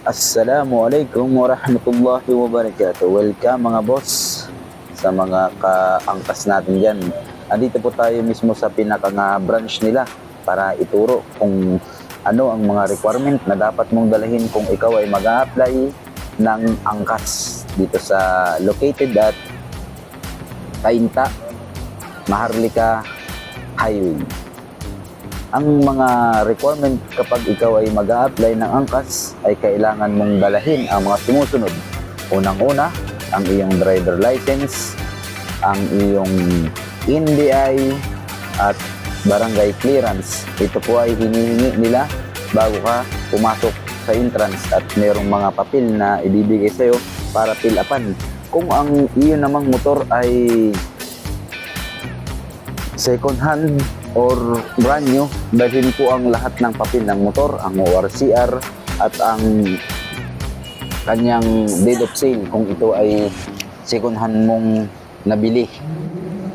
Assalamualaikum warahmatullahi wabarakatuh. Welcome mga boss sa mga kaangkas natin dyan. Andito po tayo mismo sa pinaka branch nila para ituro kung ano ang mga requirement na dapat mong dalahin kung ikaw ay mag apply ng angkas dito sa located at Kainta, Maharlika Highway. Ang mga requirement kapag ikaw ay mag apply ng angkas ay kailangan mong dalahin ang mga sumusunod. Unang-una, ang iyong driver license, ang iyong NBI at barangay clearance. Ito po ay hinihingi nila bago ka pumasok sa entrance at merong mga papel na ibibigay sa'yo para fill upan. Kung ang iyo namang motor ay second hand or brand new, dalhin po ang lahat ng papel ng motor, ang ORCR at ang kanyang date of sale kung ito ay second hand mong nabili.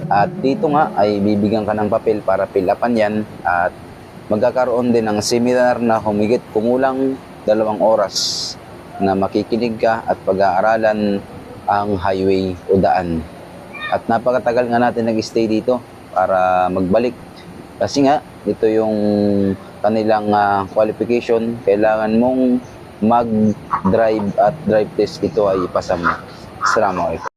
At dito nga ay bibigyan ka ng papel para fill upan yan at magkakaroon din ng seminar na humigit kumulang dalawang oras na makikinig ka at pag-aaralan ang highway o daan. At napakatagal nga natin nag-stay dito para magbalik. Kasi nga, ito yung kanilang ah, qualification. Kailangan mong mag-drive at drive test ito ay ipasa mo. Assalamualaikum.